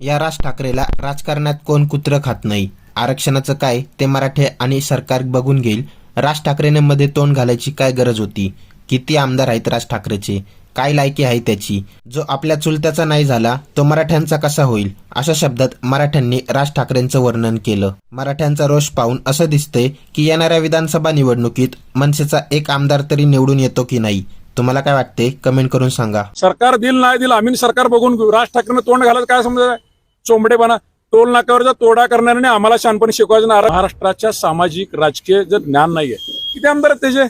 या राज ठाकरेला राजकारणात कोण कुत्रं खात नाही? आरक्षणाचं काय? ते मराठे आणि सरकार बघून घेईल. राज ठाकरेने मध्ये तोंड घालायची काय गरज होती? किती आमदार आहेत राज ठाकरेचे? काय लायकी आहे त्याची? जो आपल्या चुलत्याचा नाही झाला तो मराठ्यांचा कसा होईल? अशा शब्दात मराठ्यांनी राज ठाकरेंचं वर्णन केलं. मराठ्यांचा रोष पाहून असं दिसतंय की येणाऱ्या विधानसभा निवडणुकीत मनसेचा एक आमदार तरी निवडून येतो की नाही? तुम्हाला काय वाटते कमेंट करून सांगा. सरकार दिल नाही दिल आम्ही सरकार बघून घेऊ. राज ठाकरेनं तोंड घालायचं काय समजा? चोंबडेपणा टोल नाक्यावरचा तोडा करणाऱ्याने आम्हाला शहाणपणी शिकवायचं नाही. महाराष्ट्राच्या सामाजिक राजकीय जर ज्ञान नाहीये किती आमदार त्याचे?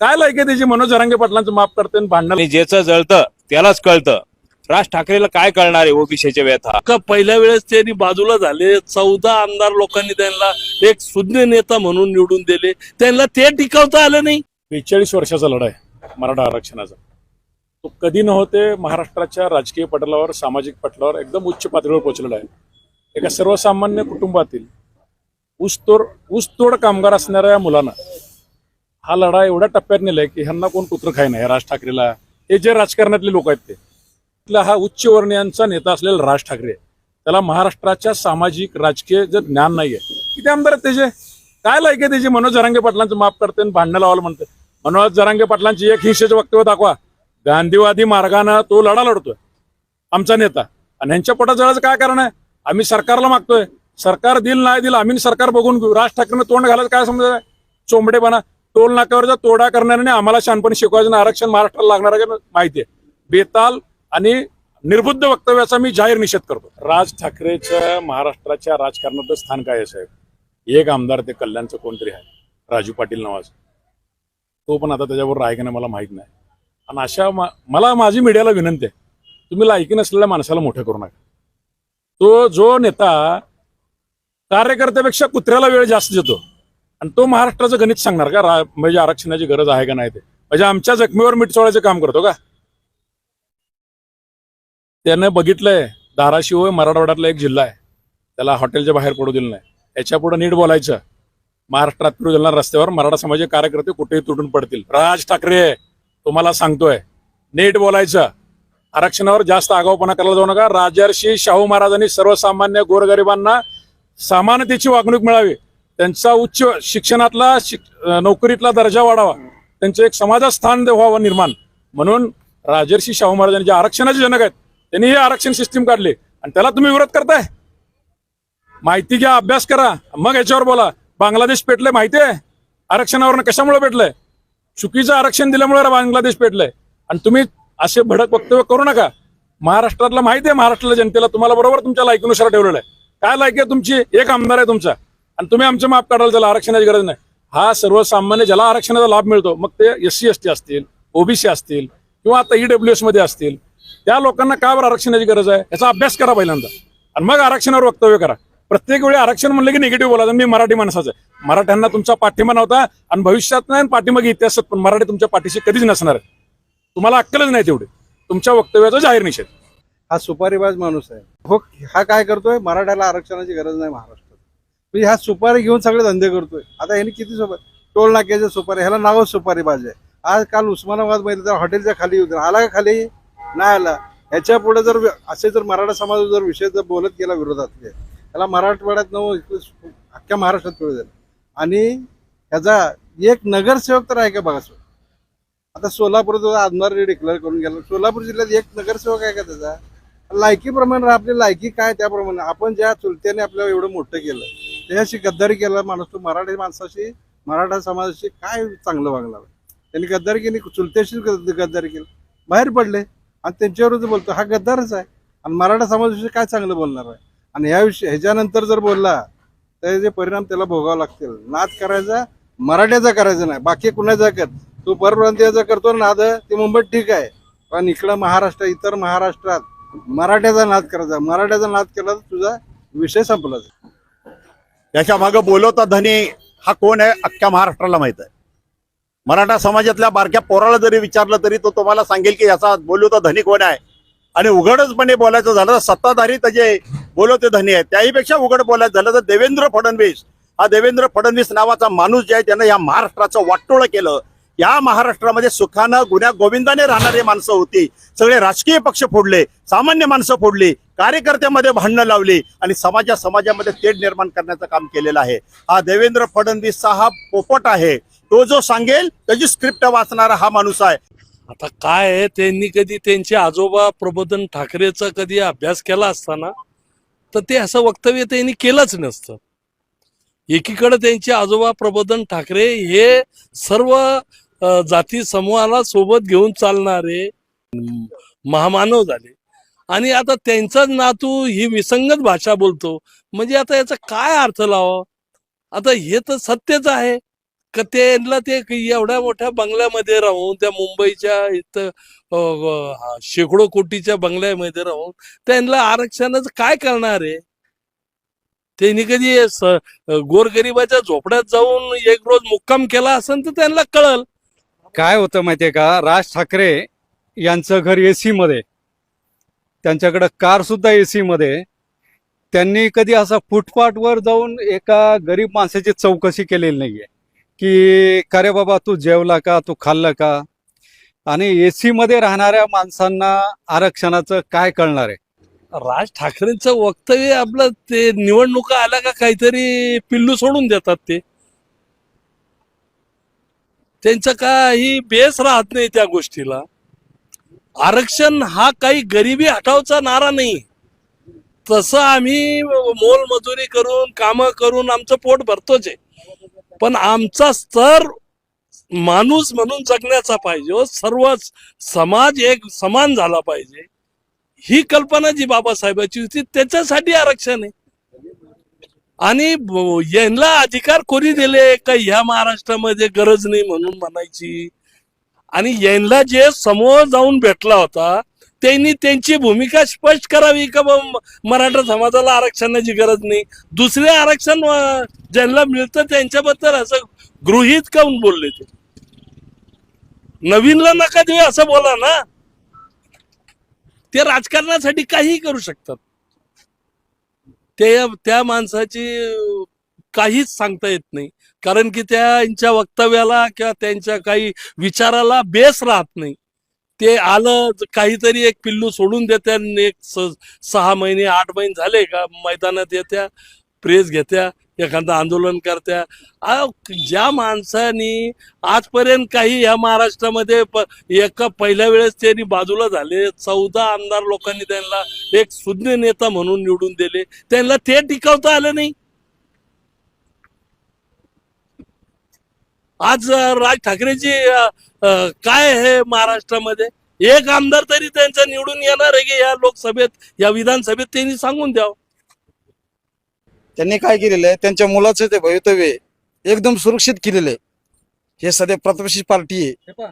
काय लायक आहे त्याची? मनोज जरांगे पाटलांचं माफ करते आणि भांडण ज्याचं जळतं त्यालाच कळतं. राज ठाकरेला काय कळणार आहे ओबीसीच्या व्यथा? का पहिल्या वेळेस त्यांनी बाजूला झाले. चौदा आमदार लोकांनी त्यांना एक सुज्ञ नेता म्हणून निवडून दिले. त्यांना ते टिकवता आलं नाही. बेचाळीस वर्षाचा लढा आहे मराठा आरक्षणाचा. तो कधी नव्हते महाराष्ट्राच्या राजकीय पटलावर सामाजिक पटलावर एकदम उच्च पातळीवर पोहोचलेला आहे. एका सर्वसामान्य कुटुंबातील ऊसतोड ऊसतोड कामगार असणाऱ्या मुलांना हा लढा एवढ्या टप्प्यात नेलाय की ह्यांना कोण कुत्र खाय नाही राज ठाकरेला. हे जे राजकारणातले लोक आहेत ते. इथला हा उच्चवर्णीयांचा नेता असलेला राज ठाकरे त्याला महाराष्ट्राच्या सामाजिक राजकीय जर ज्ञान नाहीये किती आमदार आहेत त्याचे काय लायक आहे त्याचे मनोज जरांगे पाटलांचं माफ करते आणि भांडणं लावायला म्हणते. मनोज जरांगे पाटलांची एक हिंसेचं वक्तव्य दाखवा. गांधीवादी मार्गानं तो लढा लढतोय आमचा नेता. आणि ह्यांच्या पोटात जळायचं काय कारण आहे? आम्ही सरकारला मागतोय. सरकार दिल नाही दिल आम्ही सरकार बघून घेऊ. राज ठाकरेनं तोंड घालायचं काय समजा? चोंबडेपणा टोल नाक्यावरचा तोडा करणाऱ्याने आम्हाला शहाणपणी शिकवायचं आरक्षण महाराष्ट्राला लागणार आहे माहिती आहे. बेताल आणि निर्बुद्ध वक्तव्याचा मी जाहीर निषेध करतो. राज ठाकरेच्या महाराष्ट्राच्या राजकारणाचं स्थान काय आहे साहेब? एक आमदार ते कल्याणचं कोणतरी आहे? राजू पाटील नावाचं. तो पण आता त्याच्यावर आहे का नाही मला माहीत नाही. आणि अशा मा- मला माझी मीडियाला विनंती आहे तुम्ही लायकी नसलेल्या माणसाला मोठं करू नका. तो जो नेता कार्यकर्त्यापेक्षा कुत्र्याला वेळ जास्त देतो आणि तो महाराष्ट्राचं गणित सांगणार का रा- म्हणजे आरक्षणाची गरज आहे का नाही ते? म्हणजे आमच्या जखमीवर मीठ चोळायचं काम करतो का? त्यानं बघितलंय धाराशिव मराठवाड्यातला एक जिल्हा आहे. त्याला हॉटेलच्या बाहेर पडू दिलं नाही. याच्यापुढे नीट बोलायचं. महाराष्ट्रात फिरू दिलं रस्त्यावर मराठा समाजाचे कार्यकर्ते कुठेही तुटून पडतील. राज ठाकरे! तुम्हाला सांगतोय. नीट बोलायचं. आरक्षणावर जास्त आगाऊपणा करायला जाऊ नका. राजर्षी शाहू महाराजांनी सर्वसामान्य गोरगरिबांना समानतेची वागणूक मिळावी. त्यांचा उच्च शिक्षणातला शिक- नोकरीतला दर्जा वाढावा. त्यांचं एक समाजात स्थान व्हावं निर्माण. म्हणून राजर्षी शाहू महाराजांनी जे आरक्षणाचे जनक आहेत त्यांनी हे आरक्षण सिस्टीम काढली. आणि त्याला तुम्ही विरोध करताय. माहिती घ्या अभ्यास करा. मग याच्यावर बोला. बांगलादेश पेटलंय माहिती आहे? आरक्षणावर कशामुळे पेटलंय? चुकीचं आरक्षण दिल्यामुळे बांगलादेश पेटलंय. आणि तुम्ही असे भडक वक्तव्य करू नका. महाराष्ट्रातला माहिती आहे महाराष्ट्राला जनतेला तुम्हाला बरोबर तुमच्या लायकीनुसार ठेवलेलं आहे. काय लायकी आहे तुमची? एक आमदार आहे तुमचा. आणि तुम्ही आमचं माप काढायला त्याला आरक्षणाची गरज नाही. हा सर्वसामान्य ज्याला आरक्षणाचा लाभ मिळतो मग ते एस सी एस टी असतील ओबीसी असतील किंवा आता ईडब्ल्यू एसमध्ये असतील. त्या लोकांना का बरं आरक्षणाची गरज आहे? याचा अभ्यास करा पहिल्यांदा. आणि मग आरक्षणावर वक्तव्य करा. प्रत्येक वेळी आरक्षण म्हणलं की निगेटिव्ह बोलायचं मी मराठी माणसाचं. आहे मराठ्यांना तुमचा पाठिंबा नव्हता आणि भविष्यात नाही आणि पाठीमागे इतिहासात पण मराठी तुमच्या पाठीशी कधीच नसणार. तुम्हाला अक्कलच नाही तेवढे. तुमच्या वक्तव्याचा जाहीर निषेध. हा सुपारीबाज माणूस आहे. हो हा काय करतोय? मराठ्याला आरक्षणाची गरज नाही महाराष्ट्रात. म्हणजे हा सुपारी घेऊन सगळे धंदे करतोय. आता ह्यानी किती सुपारी टोल नाक्याचे सुपारी ह्याला नावच सुपारीबाज आहे. आज काल उस्मानाबादमध्ये तर हॉटेलच्या खाली होते आला का खाली? नाही आला. ह्याच्या पुढे जर असे जर मराठा समाज जर विषय जर बोलत गेला विरोधातले त्याला मराठवाड्यात नव अख्ख्या महाराष्ट्रात पिळू जाईल आणि ह्याचा एक नगरसेवक तर आहे का बघा सो आता सोलापूर आदमारी डिक्लेअर करून गेला सोलापूर जिल्ह्यात एक नगरसेवक आहे का त्याचा? लायकीप्रमाणे आपली लायकी काय त्याप्रमाणे? आपण ज्या चुलत्याने आपल्याला एवढं मोठं केलं त्याच्याशी गद्दारी केला माणूस तो मराठी माणसाशी मराठा समाजाशी काय चांगलं वागणार त्यांनी गद्दारी केली चुलत्याशी गद्दारी केली. बाहेर पडले आणि त्यांच्यावरच बोलतो हा गद्दारच आहे. आणि मराठा समाजाशी काय चांगलं बोलणार आहे? आणि ह्या विषयी ह्याच्यानंतर जर बोलला तर जे परिणाम त्याला भोगावे लागतील. नाद करायचा मराठ्याचा करायचा नाही बाकी कुणाचा कर? तू परप्रांतीयाचा करतो ना नाद ते मुंबईत ठीक आहे. पण इकडं महाराष्ट्र इतर महाराष्ट्रात मराठ्याचा नाद करायचा. मराठ्याचा नाद केला तर तुझा विषय संपला. त्याच्या मागं बोलवता धनी हा कोण आहे अख्ख्या महाराष्ट्राला माहीत आहे. मराठा समाजातल्या बारक्या पोराला जरी विचारलं तरी तो तुम्हाला सांगेल की याचा बोलवता धनी कोण आहे? आणि उघडचपणे बोलायचं झालं तर सत्ताधारी त्याचे बोलवते धनी आहेत त्याहीपेक्षा उघड बोलायचं झालं तर देवेंद्र फडणवीस. हा देवेंद्र फडणवीस नावाचा माणूस जे आहे त्यानं या महाराष्ट्राचं वाटोळं केलं. या महाराष्ट्रामध्ये सुखानं गुन्ह्या गोविंदाने राहणारी माणसं होती. सगळे राजकीय पक्ष फोडले सामान्य माणसं फोडली कार्यकर्त्यामध्ये भांडणं लावली आणि समाजा समाजामध्ये तेढ निर्माण करण्याचं काम केलेलं आहे. हा देवेंद्र फडणवीसचा हा पोपट आहे. तो जो सांगेल त्याची स्क्रिप्ट वाचणारा हा माणूस आहे. आता काय आहे त्यांनी कधी त्यांचे आजोबा प्रबोधन ठाकरेचा कधी अभ्यास केला असताना तर ते असं वक्तव्य त्यांनी केलंच नसतं. एकीकडे त्यांचे आजोबा प्रबोधन ठाकरे हे सर्व जाती समूहाला सोबत घेऊन चालणारे महामानव झाले. आणि आता त्यांचाच नातू ही विसंगत भाषा बोलतो. म्हणजे आता याचा काय अर्थ लावा आता हे तर सत्यच आहे. का त्यांना ते एवढ्या मोठ्या बंगल्यामध्ये राहून त्या मुंबईच्या इथं शेकडो कोटीच्या बंगल्यामध्ये राहून त्यांना आरक्षणाचं काय करणार आहे? त्यांनी कधी गोरगरिबाच्या झोपड्यात जाऊन एक रोज मुक्काम केला असेल तर त्यांना कळल. काय होतं माहितीये का? राज ठाकरे यांचं घर एसी मध्ये त्यांच्याकडं कार सुद्धा एसी मध्ये त्यांनी कधी असा फुटपाथवर जाऊन एका गरीब माणसाची चौकशी केलेली नाहीये. की अरे बाबा तू जेवला का? तू खाल्लं का? आणि एसी मध्ये राहणाऱ्या माणसांना आरक्षणाचं काय कळणार आहे? राज ठाकरेंचं वक्तव्य आपलं ते निवडणुका आल्या का काहीतरी पिल्लू सोडून देतात ते. त्यांचा काही बेस राहत नाही त्या गोष्टीला. आरक्षण हा काही गरिबी हटावचा नारा नाही. तसं आम्ही मोलमजुरी करून कामं करून आमचं पोट भरतोच आहे. पण आमचा स्तर माणूस म्हणून जगण्याचा पाहिजे हो. सर्व समाज एक समान झाला पाहिजे. ही कल्पना जी बाबासाहेबांची होती त्याच्यासाठी आरक्षण आहे. आणि यांना अधिकार कोणी दिले? का ह्या महाराष्ट्रामध्ये गरज नाही म्हणून म्हणायची? आणि यांना जे समोर जाऊन भेटला होता त्यांनी त्यांची भूमिका स्पष्ट करावी का बा मराठा समाजाला आरक्षणाची गरज नाही? दुसरे आरक्षण ज्यांना मिळतं त्यांच्याबद्दल असं गृहीत काऊन बोलले ते? नवीनला नका देऊ असं बोला ना. ते राजकारणासाठी काहीही करू शकतात. ते त्या माणसाची काहीच सांगता येत नाही. कारण की त्यांच्या वक्तव्याला किंवा त्यांच्या काही विचाराला बेस राहत नाही. ते आलं काहीतरी एक पिल्लू सोडून देत्या एक स- सहा महिने आठ महिने झाले का मैदानात येत्या प्रेस घेत्या एखादं आंदोलन करत्या. अहो, ज्या माणसानी आजपर्यंत काही या महाराष्ट्रामध्ये प- एका पहिल्या वेळेस त्यांनी बाजूला झाले. चौदा आमदार लोकांनी त्यांना एक सुज्ञ नेता म्हणून निवडून दिले. त्यांना ते टिकवता आलं नाही. आज राज ठाकरेची काय आहे महाराष्ट्रामध्ये? एक आमदार तरी त्यांचा निवडून येणार आहे की या लोकसभेत या विधानसभेत त्यांनी सांगून द्यावं? त्यांनी काय केलेलं आहे? त्यांच्या मुलाचं ते भवितव्य आहे, एकदम सुरक्षित केलेलं आहे. हे सध्या प्रतिष्ठित पार्टी आहे.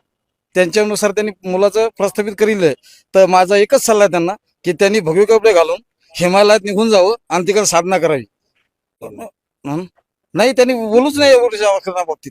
त्यांच्यानुसार त्यांनी मुलाचं प्रस्थापित करेल आहे. तर माझा एकच सल्ला आहे त्यांना की त्यांनी भगवे कपडे घालून हिमालयात निघून जावं आणि तिकडे साधना करावी. हं? नाही त्यांनी बोलूच नाही या गोष्टीच्या बाबतीत.